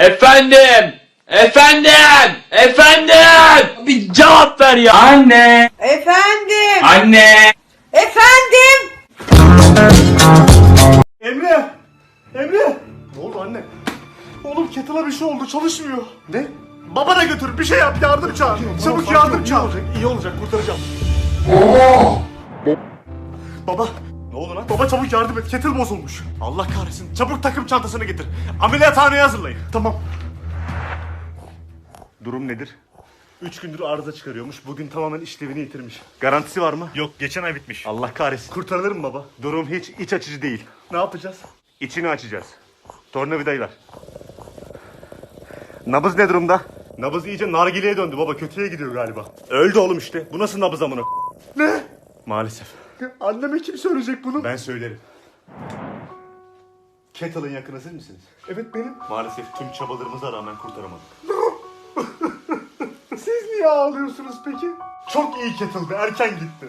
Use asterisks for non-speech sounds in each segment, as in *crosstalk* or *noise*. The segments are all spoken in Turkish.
Efendim! Efendim! Efendim! Bir cevap ver ya! Anne! Efendim. Anne! Efendim. Emre! Emre! Ne oldu anne? Oğlum kettle'a bir şey oldu çalışmıyor. Ne? Babana götür bir şey yap yardım çağır. Çabuk yardım çağır. olacak, iyi olacak kurtaracağım. Baba. Ne oldu lan? Baba çabuk yardım et kettle bozulmuş. Allah kahretsin çabuk takım çantasını getir. Ameliyathaneye hazırlayın. Tamam. Durum nedir? Üç gündür arıza çıkarıyormuş. Bugün tamamen işlevini yitirmiş. Garantisi var mı? Yok geçen ay bitmiş. Allah kahretsin. Kurtarılır mı baba? Durum hiç iç açıcı değil. Ne yapacağız? İçini açacağız. Tornavidaylar. Nabız ne durumda? Nabız iyice nargileye döndü baba. Kötüye gidiyor galiba. Öldü oğlum işte. Bu nasıl nabız amına? Ne? Maalesef. Anneme kim söyleyecek bunu? Ben söylerim. Kettle'ın yakını siz misiniz? Evet benim. Maalesef tüm çabalarımıza rağmen kurtaramadık. *laughs* Siz niye ağlıyorsunuz peki? Çok iyi Kettle be erken gitti.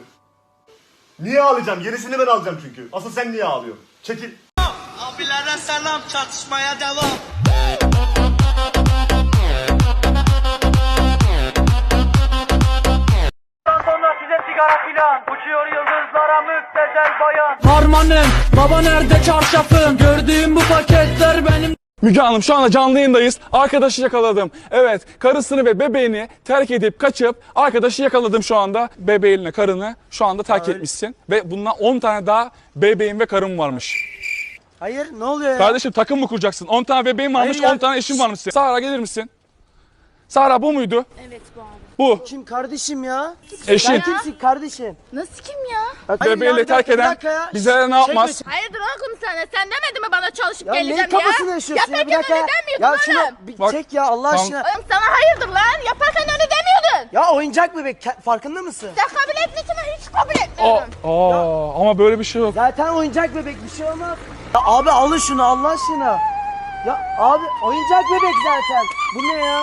Niye ağlayacağım? Yenisini ben alacağım çünkü. Asıl sen niye ağlıyorsun? Çekil. Abilere selam çatışmaya devam. Filan Uçuyor yıldızlara müptezel bayan Harmanım baba nerede çarşafın Gördüğüm bu paketler benim Müge Hanım şu anda canlı yayındayız. Arkadaşı yakaladım. Evet karısını ve bebeğini terk edip kaçıp arkadaşı yakaladım şu anda. Bebeğinle karını şu anda terk etmişsin. Ve bundan 10 tane daha bebeğin ve karın varmış. Hayır ne oluyor ya? Kardeşim takım mı kuracaksın? 10 tane bebeğin varmış Hayır ya. 10 tane eşin varmış senin. Sahra gelir misin? Sahra bu muydu? Evet bu abi. Bu. Kim kardeşim ya? Eşin. Sen kimsin kardeşim? Nasıl kim ya? Bebeğiyle ya, bir terk dakika, bir eden dakika ya. bize ne yapmaz? Hayırdır oğlum de? Sen demedin mi bana çalışıp Ya geleceğim neyin ya? kafasını yaşıyorsun ya? Bir Yaparken dakika. öyle demiyordun Ya oğlum. şuna bir Bak, çek ya Allah tamam. aşkına. Oğlum sana hayırdır lan? Yaparken öyle demiyordun. Ya oyuncak bebek ke- farkında mısın? Sen kabul etmiyorsun ben hiç kabul Aa, etmiyorum. aa, ama böyle bir şey yok. Zaten oyuncak bebek bir şey olmaz. Ya abi alın şunu Allah aşkına. Ya abi oyuncak bebek zaten. Bu ne ya?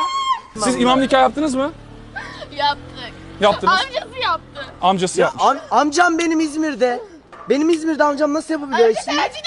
Siz imam nikah yaptınız mı? *laughs* Yaptık. Yaptınız. Amcası yaptı. Amcası Ya yapmış. am- amcam benim İzmir'de. Benim İzmir'de amcam nasıl yapabiliyor Amca işini? tercih